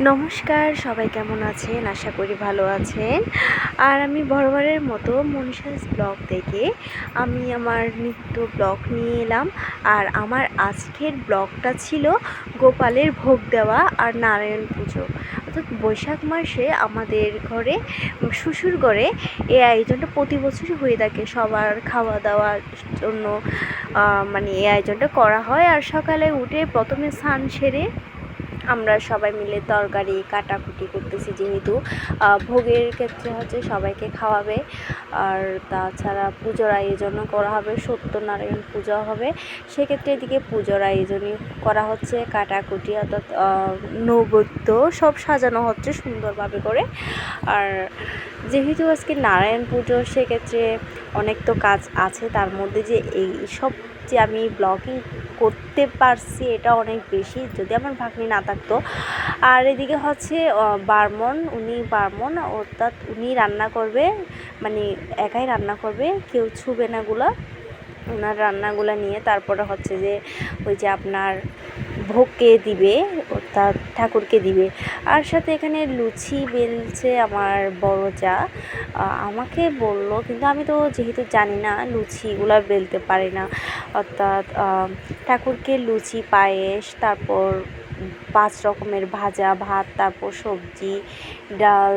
নমস্কার, সবাই কেমন আছেন? আশা করি ভালো আছেন। আর আমি বরাবরের মতো মনীষাস ব্লগ থেকে আমি আমার নিত্য ব্লগ নিয়ে এলাম। আর আমার আজকের ব্লগটা ছিল গোপালের ভোগ দেওয়া আর নারায়ণ পুজো। অর্থাৎ বৈশাখ মাসে আমাদের ঘরে, শ্বশুর ঘরে এই আয়োজনটা প্রতি বছরই হয়ে থাকে। সবার খাওয়া দাওয়ার জন্য মানে এই আয়োজনটা করা হয়। আর সকালে উঠে প্রথমে স্নান সেরে আমরা সবাই মিলে তরকারি কাটাকুটি করতেছি যেহেতু। ভোগের ক্ষেত্রে হচ্ছে সবাইকে খাওয়াবে। আর তাছাড়া পুজোর আয়োজনও করা হবে। সত্যনারায়ণ পূজা হবে। সেক্ষেত্রে এদিকে পুজোর আয়োজনই করা হচ্ছে, কাটাকুটি অর্থাৎ নৈবেদ্য সব সাজানো হচ্ছে সুন্দরভাবে করে। আর যেহেতু আজকে নারায়ণ পুজো, সেক্ষেত্রে অনেক তো কাজ আছে, তার মধ্যে যে এই সব যে আমি ব্লগিং করতে পারছি, এটা অনেক বেশি, যদি আমার ভাগ্নি না থাকতো। আর এদিকে হচ্ছে বার্মন, উনি বার্মন, অর্থাৎ উনি রান্না করবে মানে একাই রান্না করবে, কেউ ছুবে না গুলা। ওনার রান্নাগুলো নিয়ে তারপরে হচ্ছে যে ওই যে আপনার ভোগকে দিবে অর্থাৎ ঠাকুরকে দিবে। আর সাথে এখানে লুচি বেলছে আমার বড় যা। আমাকে বলল, কিন্তু আমি তো যেহেতু জানি না, লুচিগুলো বেলতে পারি না। অর্থাৎ ঠাকুরকে লুচি, পায়েস, তারপর পাঁচ রকমের ভাজা, ভাত, তারপর সবজি, ডাল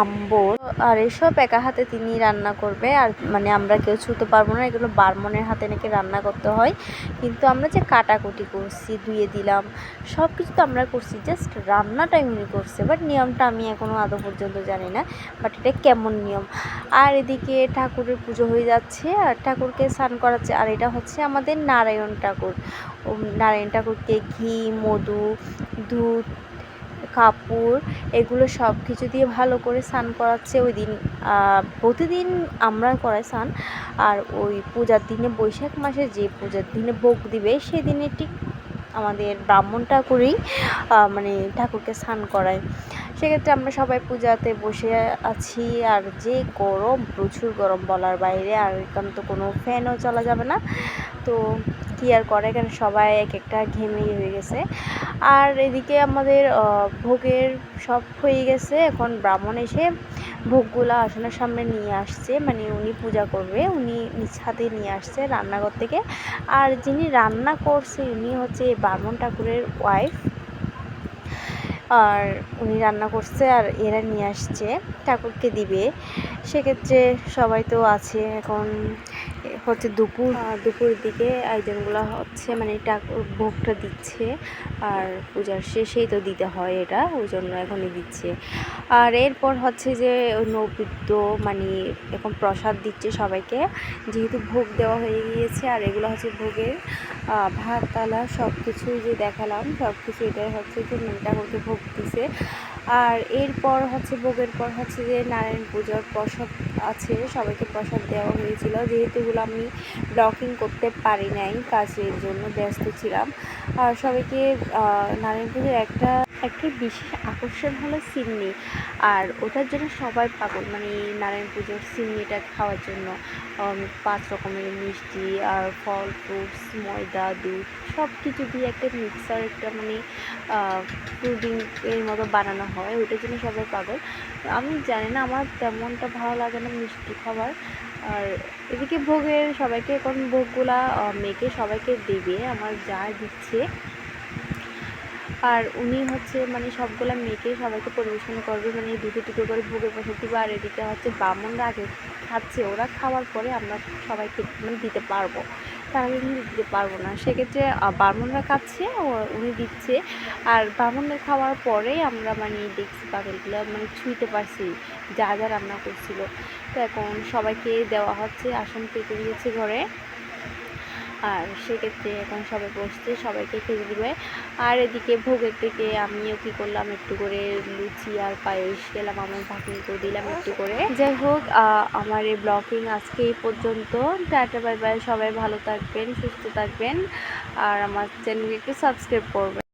আম্বল আর এসব একা হাতে তিনি রান্না করবে। আর মানে আমরা কেউ ছুতে পারব না, এগুলো বারমনের হাতে নাকি রান্না করতে হয়। কিন্তু আমরা যে কাটাকুটি করছি, ধুয়ে দিলাম সব কিছু তো আমরা করছি জাস্ট রান্নাটাই উনি করছে। বাট নিয়মটা আমি এখনও আদৌ পর্যন্ত জানি না বাট এটা কেমন নিয়ম। আর এদিকে ঠাকুরের পুজো হয়ে যাচ্ছে, আর ঠাকুরকে স্নান করাচ্ছে, আর এটা হচ্ছে আমাদের নারায়ণ ঠাকুর। নারায়ণ ঠাকুরকে ঘি, মধু, দুধ কাপড়, এগুলো সব কিছু দিয়ে ভালো করে স্নান করাচ্ছে ওই দিন প্রতিদিন আমরা করাই স্নান। আর ওই পূজার দিনে বৈশাখ মাসে যে পূজার দিনে ভোগ দিবে, সেদিনে ঠিক আমাদের ব্রাহ্মণ ঠাকুরই মানে ঠাকুরকে স্নান করায়। সেক্ষেত্রে আমরা সবাই পূজাতে বসে আছি, আর যে গরম, প্রচুর গরম বলার বাইরে, আর এখানে তো কোনো ফ্যানও চলা যাবে না। তো কী আর করে? এখানে সবাই এক একটা ঘেমে হয়ে গেছে। আর এদিকে আমাদের ভোগের সব হয়ে গেছে। এখন ব্রাহ্মণ এসে ভোগগুলো আসনের সামনে নিয়ে আসছে। মানে উনি পূজা করবে। উনি নিজ হাতে নিয়ে আসছে রান্নাঘর থেকে। আর যিনি রান্না করছে, উনি হচ্ছে ব্রাহ্মণ ঠাকুরের ওয়াইফ আর উনি রান্না করছে আর এরা নিয়ে আসছে ঠাকুরকে দিবে। সেক্ষেত্রে সবাই তো আছে এখন। হচ্ছে দুপুর। আহ, দুপুরের দিকে আয়োজনগুলো হচ্ছে মানে ঠাকুর ভোগটা দিচ্ছে আর পূজার শেষেই তো দিতে হয় এটা ওই জন্য এখনই দিচ্ছে। আর এরপর হচ্ছে যে নৈবেদ্য মানে এখন প্রসাদ দিচ্ছে সবাইকে যেহেতু ভোগ দেওয়া হয়ে গিয়েছে আর এগুলো হচ্ছে ভোগের ভাত তালা সব কিছুই যে দেখালাম সব কিছু এটাই হচ্ছে যে মেয়েটা হচ্ছে ভোগ দিছে। আর এরপর হচ্ছে ভোগের পর হচ্ছে যে নারায়ণ পূজার প্রসাদ আছে, সবাইকে প্রসাদ দেওয়া হয়েছিল। যেহেতু এগুলো আমি ব্লকিং করতে পারি নাই, কাজের জন্য ব্যস্ত ছিলাম। আর সবাইকে নারায়ণ পুজোর একটা একটা বিশেষ আকর্ষণ হলো সিন্নি। আর ওটার জন্য সবাই পাগল। মানে নারায়ণ পুজোর সিন্নিটা খাওয়ার জন্য পাঁচ রকমের মিষ্টি, আর ফল, ফ্রুটস, ময়দা, দুধ সব কিছু দিয়ে একটা মিক্সার, একটা মানে পুডিং এর মতো বানানো হয়। ওটার জন্য সবাই পাগল। আমি জানি না, আমার তেমনটা ভালো লাগে না মিষ্টি খাবার। আর এদিকে ভোগের সবাইকে, এখন ভোগগুলা মেখে সবাইকে দেবে। আমার যা দিচ্ছে আর উনি হচ্ছে মানে সবগুলা মেয়েকে সবাইকে পরিবেশন করবে মানে দুটো দুটো করে ভোগের প্রসাদ দিবে আর এদিকে হচ্ছে ব্রাহ্মণরা আগে খাচ্ছে, ওরা খাওয়ার পরে আমরা সবাইকে মানে দিতে পারব। তার আগে কিন্তু দিতে পারব না। সেক্ষেত্রে ব্রাহ্মণরা খাচ্ছে, ও, উনি দিচ্ছে। আর ব্রাহ্মণরা খাওয়ার পরেই আমরা মানে দেখছি পাগলগুলো মানে ছুঁইতে পারছি, যা যা রান্না করছিল। তো এখন সবাইকে দেওয়া হচ্ছে, আসন পেতে দিয়েছে ঘরে। আর সেক্ষেত্রে এখন সবাই বসছে, সবাইকে খেতে দিবে। আর এদিকে ভোগের থেকে আমিও কি করলাম, একটু করে লুচি আর পায়েস খেলাম, আমার ভাগ্নিকেও দিলাম একটু করে। যাই হোক আমার এই ব্লগিং আজকে এই পর্যন্ত। টাটা, বাই বাই, সবাই ভালো থাকবেন, সুস্থ থাকবেন। আর আমার চ্যানেলকে একটু সাবস্ক্রাইব করবেন।